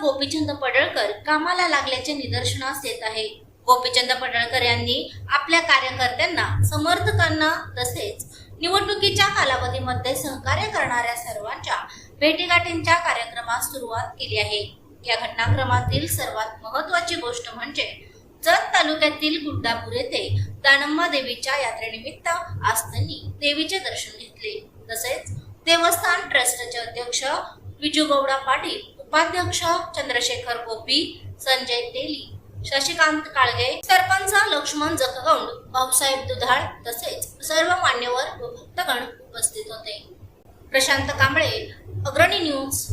गोपीचंद पडळकर कामाला लागल्याचे निदर्शनास येत आहे. गोपीचंद पडळकर यांनी आपल्या कार्यकर्त्यांना समर्थकांना तसेच निवडणुकीच्या कालावधीमध्ये सहकार्य करणाऱ्या सर्वांच्या भेटीगाठींच्या कार्यक्रमास सुरुवात केली आहे. या घटनाक्रमातील सर्वात महत्वाची गोष्ट म्हणजे जत तालुक्यातील गुड्डापूर येथे दानम्मा देवीच्या यात्रेनिमित्त आज त्यांनी देवीचे दर्शन घेतले. तसेच देवस्थान ट्रस्टचे अध्यक्ष विजू गौडा पाटील उपाध्यक्ष चंद्रशेखर गोपी संजय तेली शशिकांत काळगे सरपंच लक्ष्मण जखगौंड भाऊसाहेब दुधाळ तसेच सर्व मान्यवर व भक्तगण उपस्थित होते. प्रशांत कांबळे अग्रणी न्यूज